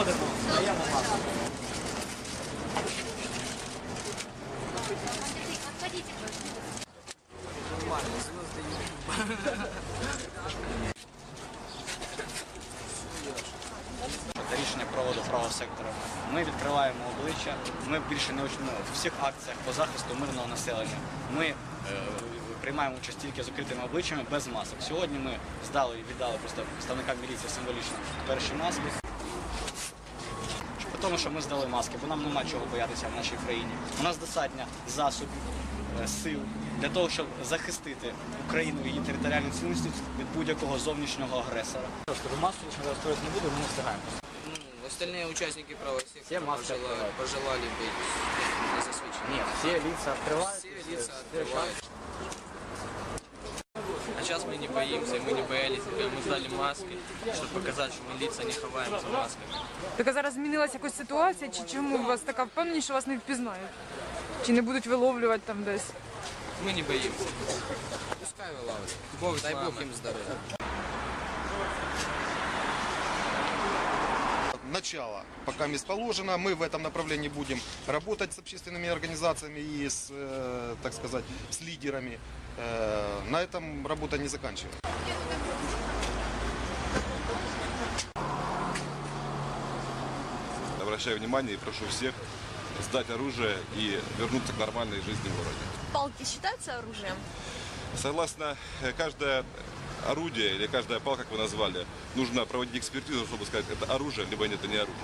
Виходимо. Це рішення проводу правого сектора. Ми відкриваємо обличчя, ми більше не очмо в всіх акціях по захисту мирного населення. Ми е, приймаємо участь тільки з укритими обличчями без масок. Сьогодні ми здали і віддали представникам міліції символічно перші маски По тому, що ми здали маски, бо нам нема чого боятися в нашій країні. У нас достатньо засобів, е, сил для того, щоб захистити Україну і її територіальну цілісність від будь-якого зовнішнього агресора. Скажу, маску ми розстроїти не будемо, ми не встигаємо. Ну, остальные участники правого сектора Все маски пожелали, открывают. пожелали быть не засвеченными. Нет, все лица открывают. Все лица открывают. А сейчас мы не боимся, мы не боялись, когда мы сдали маски, чтобы показать, что мы лица не ховаем за масками. Так а зараз змінилася якась ситуація, чи чому у вас така впевненість, що вас не впізнають? Чи не будуть виловлювати там десь? Мы не боимся. Пускай вылавливают. Бог Дай Бог им здоровья. Начало пока мест положено. Мы в этом направлении будем работать с общественными организациями и с, э, так сказать, с лидерами. Э, На этом работа не заканчивается. Обращаю внимание и прошу всех сдать оружие и вернуться к нормальной жизни в городе. Палки считаются оружием? Согласно э, каждое орудие или каждая палка, как вы назвали, нужно проводить экспертизу, чтобы сказать, это оружие, либо нет, это не оружие.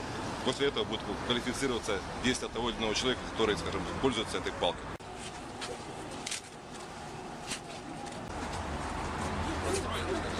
После этого будет квалифицироваться действие того или иного человека, который, скажем так, пользуется этой палкой. Thank.